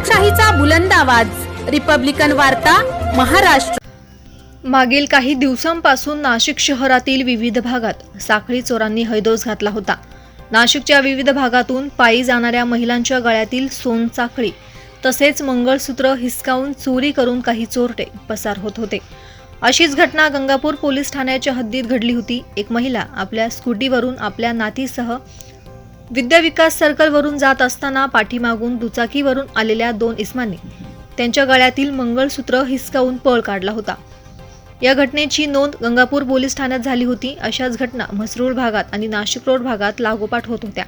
लोकशाहीचा बुलंद आवाज. रिपब्लिकन वार्ता महाराष्ट्र. मागील काही दिवसांपासून नाशिक शहरातील विविध भागात साखळी चोरांनी हैदोस घातला होता. नाशिकच्या विविध भागातून पायी जाणाऱ्या महिलांच्या गळ्यातील सोनचाकळी तसेच मंगळसूत्र हिसकावून चोरी करून काही चोरटे पसार होत होते. अशीच घटना गंगापूर पोलीस ठाण्याच्या हद्दीत घडली होती. एक महिला आपल्या स्कूटीवरून आपल्या नातीसह विद्याविकास सर्कलवरून जात असताना पाठीमागून दुचाकीवरून आलेल्या दोन इस्मांनी त्यांच्या गळ्यातील मंगळसूत्र हिसकावून पळ काढला होता. या घटनेची नोंद गंगापूर पोलीस ठाण्यात झाली होती. अशाच घटना म्हसरूळ भागात आणि नाशिक रोड भागात लागोपाठ होत होत्या.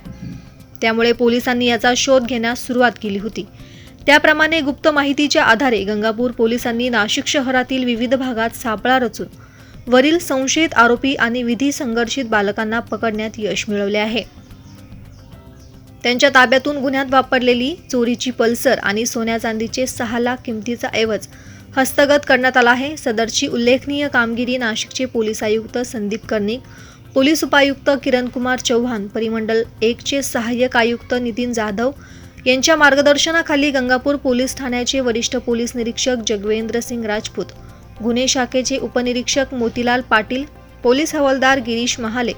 त्यामुळे पोलिसांनी याचा शोध घेण्यास सुरुवात केली होती. त्याप्रमाणे गुप्त माहितीच्या आधारे गंगापूर पोलिसांनी नाशिक शहरातील विविध भागात सापळा रचून वरील संशयित आरोपी आणि विधी संघर्षित बालकांना पकडण्यात यश मिळवले आहे. त्यांच्या ताब्यातून गुन्ह्यात वापरलेली चोरीची पल्सर आणि सोन्या चांदीचे सहा लाख किमतीचा ऐवज हस्तगत करण्यात आला आहे. सदरची उल्लेखनीय कामगिरी नाशिकचे पोलीस आयुक्त संदीप कर्णिक पोलीस उपायुक्त किरणकुमार चौहान परिमंडल एकचे सहाय्यक आयुक्त नितीन जाधव यांच्या मार्गदर्शनाखाली गंगापूर पोलीस ठाण्याचे वरिष्ठ पोलीस निरीक्षक जगवेंद्र सिंग राजपूत गुन्हे शाखेचे उपनिरीक्षक मोतीलाल पाटील पोलीस हवालदार गिरीश महाले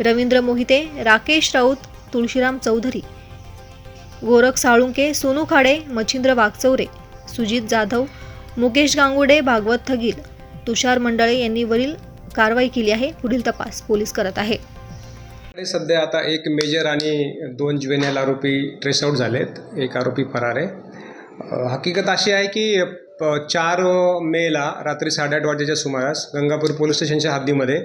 रवींद्र मोहिते राकेश राऊत तुळशीराम चौधरी गोरख साळुंके सोनू खाडे मच्छिंद्र वाघचौरे सुजित जाधव मुकेश गांगुडे भागवत थगील तुषार मंडळे यांनी वरील कारवाई केली आहे. पुढील तपास पोलीस करत आहे. सध्या आता एक मेजर आणि दोन ज्युएनएल आरोपी ट्रेसआउट झालेत. एक आरोपी फरार आहे. हकीकत अशी आहे की प- चार मेला रात्री साडेआठ वाजेच्या सुमारास गंगापूर पोलीस स्टेशनच्या हद्दीमध्ये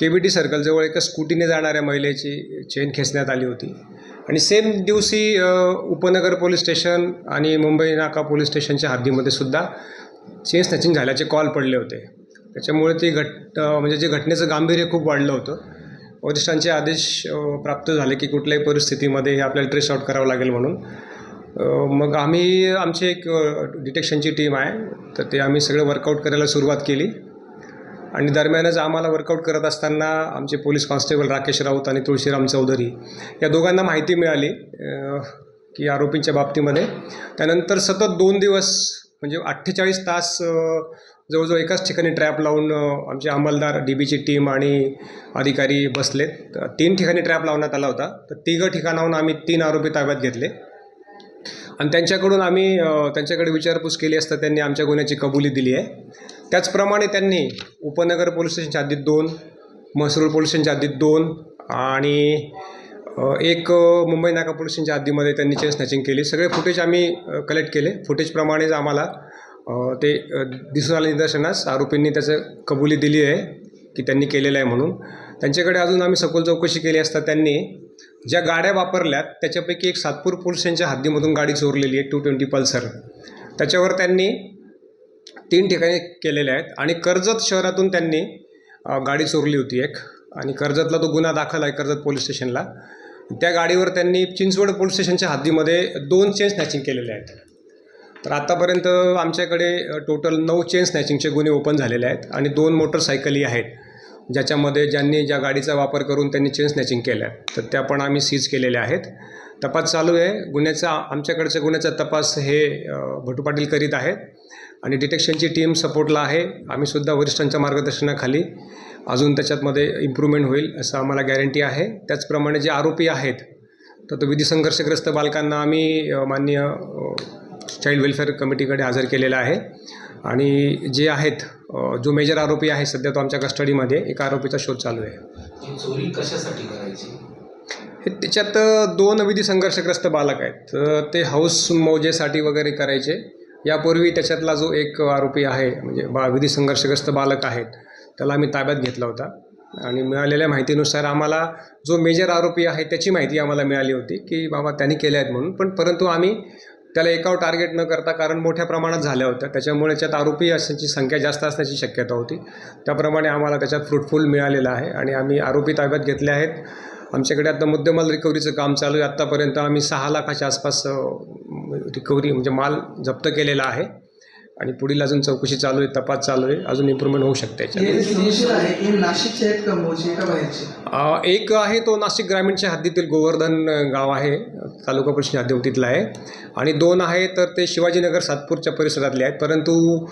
के बी टी सर्कलजवळ एका स्कूटीने जाणाऱ्या महिलेची चेन खेचण्यात आली होती. आणि सेम दिवशी उपनगर पोलीस स्टेशन आणि मुंबई नाका पोलीस स्टेशनच्या हद्दीमध्ये सुद्धा चेन स्नॅचिंग झाल्याचे कॉल पडले होते. त्याच्यामुळे ती घट म्हणजे जे घटनेचं गांभीर्य खूप वाढलं होतं. वरिष्ठांचे आदेश प्राप्त झाले की कुठल्याही परिस्थितीमध्ये हे आपल्याला ट्रेस आउट करावं लागेल म्हणून. मग आम्ही आमची एक डिटेक्शनची टीम आहे. तर ते आम्ही सगळं वर्कआउट करायला सुरुवात केली. आणि दरम्यानच आम्हाला वर्कआउट करत असताना आमचे पोलीस कॉन्स्टेबल राकेश राऊत आणि तुळशीराम चौधरी या दोघांना माहिती मिळाली की आरोपींच्या बाबतीमध्ये. त्यानंतर सतत दोन दिवस म्हणजे अठ्ठेचाळीस तास जवळजवळ एकाच ठिकाणी ट्रॅप लावून आमचे अंमलदार डी बीची टीम आणि अधिकारी बसलेत. तीन ठिकाणी ट्रॅप लावण्यात आला होता. तर तिघं ठिकाणाहून आम्ही तीन आरोपी ताब्यात घेतले. आणि त्यांच्याकडून आम्ही त्यांच्याकडे विचारपूस केली असता त्यांनी आमच्या गुन्ह्याची कबुली दिली आहे. त्याचप्रमाणे त्यांनी उपनगर पोलीस स्टेशनच्या हद्दीत दोन म्हसरूळ पोलीस स्टेशनच्या हद्दीत दोन आणि एक मुंबई नाका पोलीस स्टेशनच्या हद्दीमध्ये त्यांनी चेन स्नॅचिंग केली. सगळे फुटेज आम्ही कलेक्ट केले. फुटेजप्रमाणेच आम्हाला ते दिसून आले निदर्शनास. आरोपींनी त्याचं कबुली दिली आहे की त्यांनी केलेलं आहे म्हणून. त्यांच्याकडे अजून आम्ही सखोल चौकशी केली असता त्यांनी ज्या गाड्या वापरल्यात त्याच्यापैकी एक सातपूर पोलीस स्टेशनच्या हद्दीमधून गाडी चोरलेली आहे टू ट्वेंटी पल्सर. त्याच्यावर त्यांनी तीन ठिकाणी केलेल्या आहेत आणि कर्जत शहरातून त्यांनी गाडी चोरली होती एक. आणि कर्जतला तो गुन्हा दाखल आहे कर्जत पोलीस स्टेशनला. त्या गाडीवर त्यांनी चिंचवड पोलीस स्टेशनच्या हद्दीमध्ये दोन चेन स्नॅचिंग केलेले आहेत. तर आत्तापर्यंत आमच्याकडे टोटल नऊ चेन स्नॅचिंगचे गुन्हे ओपन झालेले आहेत आणि दोन मोटरसायकली आहेत. ज्याच्यामध्ये ज्यांनी ज्या गाडीचा वापर करून त्यांनी चेन स्नॅचिंग केल्या. तर त्या पण आम्ही सीज केलेल्या आहेत. तपास चालू आहे. गुन्ह्याचा आमच्याकडच्या गुन्ह्याचा तपास हे भटू पाटील करीत आहेत. आणि डिटेक्शनची टीम सपोर्टला आहे. आम्हीसुद्धा वरिष्ठांच्या मार्गदर्शनाखाली अजून त्याच्यातमध्ये इम्प्रूव्हमेंट होईल असं आम्हाला गॅरंटी आहे. त्याचप्रमाणे जे आरोपी आहेत तर तो विधी संघर्षग्रस्त बालकांना आम्ही माननीय चाइल्ड वेलफेअर कमिटीकडे हजर केलेला आहे. आणि जे आहेत जो मेजर आरोपी आहे सध्या तो आमच्या कस्टडीमध्ये एका आरोपीचा शोध चालू आहे. चोरी कशासाठी करायची? हे त्याच्यात दोन विधी संघर्षग्रस्त बालक आहेत. तर ते हाऊस मौजेसाठी वगैरे करायचे. यापूर्वी त्याच्यातला जो एक आरोपी आहे म्हणजे बा विधी संघर्षग्रस्त बालक आहेत त्याला आम्ही ताब्यात घेतला होता. आणि मिळालेल्या माहितीनुसार आम्हाला जो मेजर आरोपी आहे त्याची माहिती आम्हाला मिळाली होती की बाबा त्यांनी केल्या आहेत म्हणून. पण परंतु आम्ही त्याला एकावर टार्गेट न करता कारण मोठ्या प्रमाणात झाल्या होत्या. त्याच्यामुळे त्याच्यात आरोपी असण्याची संख्या जास्त असण्याची शक्यता होती. त्याप्रमाणे आम्हाला त्याच्यात फ्रुटफुल मिळालेलं आहे आणि आम्ही आरोपी ताब्यात घेतले आहेत. आमच्याकडे आता मुद्देमाल रिकव्हरीचं काम चालू आहे. आत्तापर्यंत आम्ही सहा लाखाच्या आसपास रिकव्हरी म्हणजे माल जप्त केलेला आहे. आणि पुढील अजून चौकशी चालू आहे तपास चालू आहे अजून इम्प्रूव्हमेंट होऊ शकते याच्यात. एक आहे तो नाशिक ग्रामीणच्या हद्दीतील गोवर्धन गाव आहे तालुका परिषद हद्दीवतीतला आहे. आणि दोन आहे तर ते शिवाजीनगर सातपूरच्या परिसरातले आहेत परंतु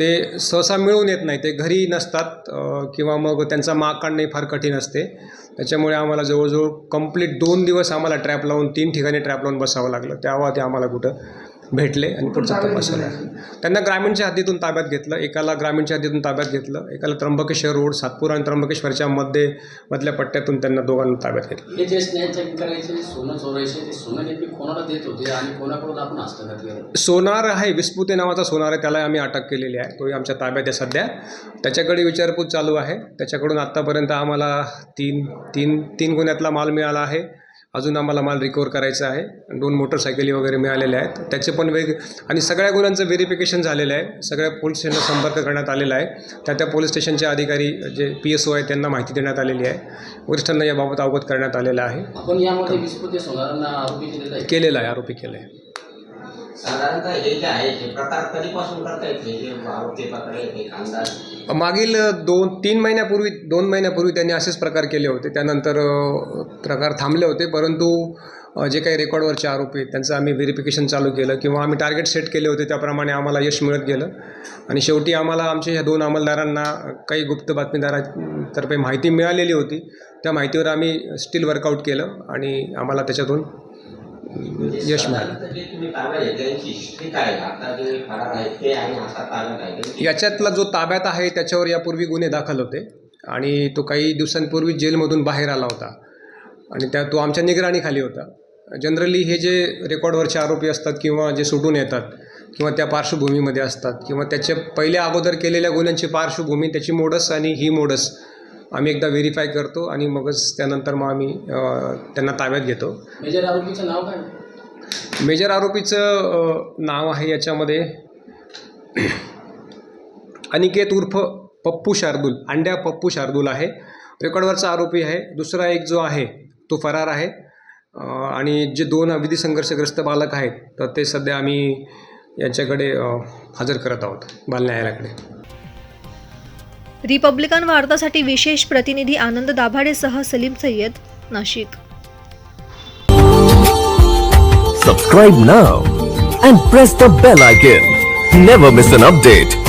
ते सहसा मिळून येत नाही ते घरी नसतात किंवा मग त्यांचा माग काढणे फार कठीण असते. त्याच्यामुळे आम्हाला जवळजवळ कंप्लीट दोन दिवस आम्हाला ट्रॅप लावून तीन ठिकाणी ट्रॅप लावून बसावं लागलं तेव्हा ते आम्हाला कुठं. भेटले आणि पुढचा तपास झाला त्यांना ग्रामीणच्या हद्दीतून ताब्यात घेतलं एकाला ग्रामीणच्या हद्दीतून ताब्यात घेतलं एकाला त्र्यंबकेश्वर रोड सातपूर आणि त्र्यंबकेश्वरच्या मध्ये मधल्या पट्ट्यातून त्यांना दोघांना ताब्यात घेतलं. हे जे स्नॅच करायचे सोनं चोरायचे ते सोनं नेमके कोणाला देत होते आणि कोणाकडून आपण हस्तगत केलं? सोनार आहे विस्पुते नावाचा सोनार आहे त्याला आम्ही अटक केलेली आहे. तोही आमच्या ताब्यात आहे सध्या. त्याच्याकडे विचारपूस चालू आहे. त्याच्याकडून आत्तापर्यंत आम्हाला तीन तीन तीन गुन्ह्यातला माल मिळाला आहे. अजून आम्हाला माल रिकवर करायचा आहे. दोन मोटरसायकली वगैरे मिळालेल्या आहेत. त्याचे पण वेग आणि सगळ्या गुन्ह्यांचं व्हेरिफिकेशन झालेलं आहे. सगळ्या पोलीस स्टेशनला संपर्क करण्यात आलेला आहे. त्या त्या पोलीस स्टेशनचे अधिकारी जे पी एस ओ आहे त्यांना माहिती देण्यात आलेली आहे. वरिष्ठांना याबाबत अवगत करण्यात आलेलं आहे. आपण यामध्ये केलेलं आहे. आरोपी केलं आहे. साधारणतः हे जे आहे हे प्रकार कधीपासून करता येते हे कांदा मागील दोन तीन महिन्यापूर्वी दोन महिन्यापूर्वी त्यांनी असेच प्रकार केले होते. त्यानंतर अ, प्रकार थांबले होते. परंतु अ, जे काही रेकॉर्डवरचे आरोपी आहेत त्यांचं आम्ही व्हेरिफिकेशन चालू केलं किंवा आम्ही टार्गेट सेट केले होते. त्याप्रमाणे आम्हाला यश मिळत गेलं. आणि शेवटी आम्हाला आमच्या ह्या दोन अंमलदारांना काही गुप्त बातमीदारातर्फे माहिती मिळालेली होती. त्या माहितीवर आम्ही स्टील वर्कआउट केलं आणि आम्हाला त्याच्यातून यश मिळालं याच्यातला जो ताब्यात आहे त्याच्यावर यापूर्वी गुन्हे दाखल होते आणि तो काही दिवसांपूर्वी जेलमधून बाहेर आला होता. आणि त्या तो आमच्या निगराणीखाली होता. जनरली हे जे रेकॉर्डवरचे आरोपी असतात किंवा जे सुटून येतात किंवा त्या पार्श्वभूमीमध्ये असतात किंवा त्याच्या पहिल्या अगोदर केलेल्या गुन्ह्यांची पार्श्वभूमी त्याची मोडस आणि ही मोडस आम्ही एकदा व्हेरीफाय करतो आणि मगच त्यानंतर मग आम्ही त्यांना ताब्यात घेतो. मेजर आरोपीचं नाव काय? मेजर आरोपीचं नाव आहे याच्यामध्ये अनिकेत उर्फ पप्पू शार्दूल अंड्या पप्पू शार्दूल आहे. रेकॉर्डवरचा आरोपी आहे. दुसरा एक जो आहे तो फरार आहे. आणि जे दोन विधी संघर्षग्रस्त बालक आहेत तर ते सध्या आम्ही यांच्याकडे हजर करत आहोत बाल न्यायालयाकडे रिपब्लिकन वार्तासाठी विशेष प्रतिनिधी आनंद दाभाडे सह Salim Sayyed Nashik. Subscribe now and press the bell icon never miss an update